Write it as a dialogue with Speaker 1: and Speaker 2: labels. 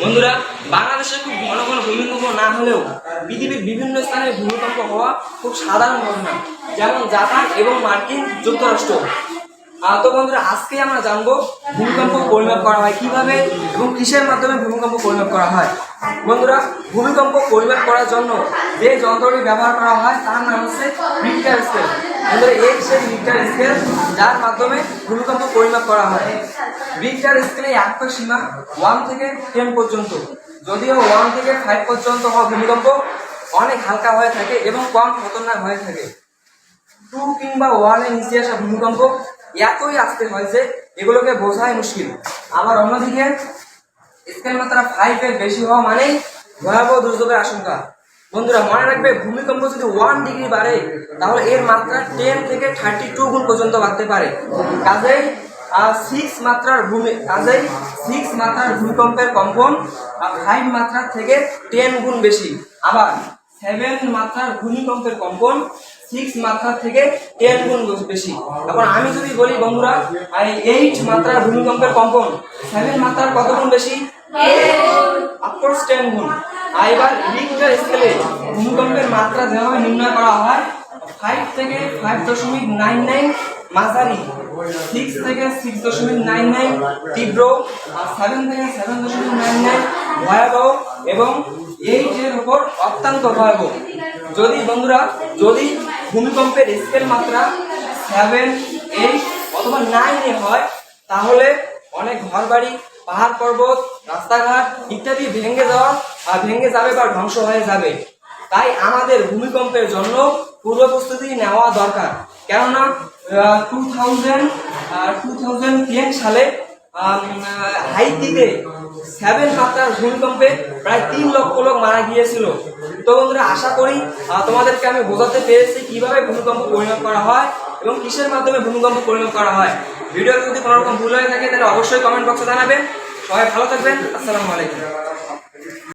Speaker 1: বন্ধুরা, বাংলাদেশে খুব ঘন ঘন ভূমিকম্প না হলেও পৃথিবীর বিভিন্ন স্থানে ভূমিকম্প হওয়া খুব সাধারণ ঘটনা, যেমন জাপান এবং মার্কিন যুক্তরাষ্ট্র। তো বন্ধুরা আজকে আমরা জানব ভূমিকম্প পরিমাপ করা হয় কীভাবে এবং কিসের মাধ্যমে ভূমিকম্প পরিমাপ করা হয়। বন্ধুরা, ভূমিকম্প পরিমাপ করার জন্য যে যন্ত্রটি ব্যবহার করা হয় তার নাম হচ্ছে রিক্টার স্কেল বন্ধুরা এই সেই রিক্টার স্কেল যার মাধ্যমে ভূমিকম্প পরিমাপ করা হয়। রিক্টার স্কেলে এক সীমা ওয়ান থেকে টেন পর্যন্ত। যদিও ওয়ান থেকে ফাইভ পর্যন্ত হওয়া ভূমিকম্প অনেক হালকা হয়ে থাকে এবং কম খতরনাক হয়ে থাকে। টু কিংবা ওয়ানের নিচে আসা ভূমিকম্প এতই আসতে হয় যে এগুলোকে বোঝাই মুশকিল। আবার অন্যদিকে স্কেল মাত্রা ফাইভের বেশি হওয়া মানেই ভয়াবহ দুর্যোগের আশঙ্কা। বন্ধুরা মনে রাখবে ভূমিকম্প যদি ওয়ান ডিগ্রি বাড়ে তাহলে এর মাত্রা টেন থেকে থার্টি টু গুণ পর্যন্ত বাড়তে পারে। কাজেই সিক্স মাত্রার ভূমি কাজেই সিক্স মাত্রার ভূমিকম্পের কম্পন ফাইভ মাত্রার থেকে টেন গুণ বেশি। আবার সেভেন মাত্রার ভূমিকম্পের কম্পন সিক্স মাত্রার থেকে টেন গুণ বেশি। এখন আমি যদি বলি বন্ধুরা এইট মাত্রার ভূমিকম্পের কম্পন সেভেন মাত্রার কত গুণ বেশি? অফকোর্স টেন গুণ। আর এবার রিক্টার স্কেলে ভূমিকম্পের মাত্রা যেভাবে নির্ণয় করা হয় ফাইভ থেকে ফাইভ দশমিক নাইন নাইন মাঝারি সিক্স থেকে সিক্স দশমিক নাইন নাইন তীব্র সেভেন থেকে সেভেন দশমিক নাইন নাইন ভয়াবহ এবং এইট এর উপর অত্যন্ত ভয়াবহ। যদি বন্ধুরা, যদি ভূমিকম্পের স্কেল মাত্রা সেভেন এইট অথবা নাইনে হয়, তাহলে অনেক ঘরবাড়ি, পাহাড় পর্বত, রাস্তাঘাট ইত্যাদি ভেঙে যাওয়া আর ভেঙে যাবে বা ধ্বংস হয়ে যাবে। তাই আমাদের ভূমিকম্পের জন্য পূর্ব প্রস্তুতি নেওয়া দরকার। কেননা two thousand two thousand ten সালে হাইতিতে সেভেন মাত্রার ভূমিকম্পে প্রায় তিন লক্ষ লোক মারা গিয়েছিল। তো বন্ধুরা, আশা করি তোমাদেরকে আমি বোঝাতে পেরেছি কীভাবে ভূমিকম্প পরিমাপ করা হয়। এবং কিসের মাধ্যমে ভূমিকম্প পরিমাপ করা হয়? ভিডিওতে যদি কোনো রকম ভুল হয়ে থাকে, তাহলে অবশ্যই কমেন্ট বক্সে জানাবেন। সবাই ভালো থাকবেন। আসসালামু আলাইকুম।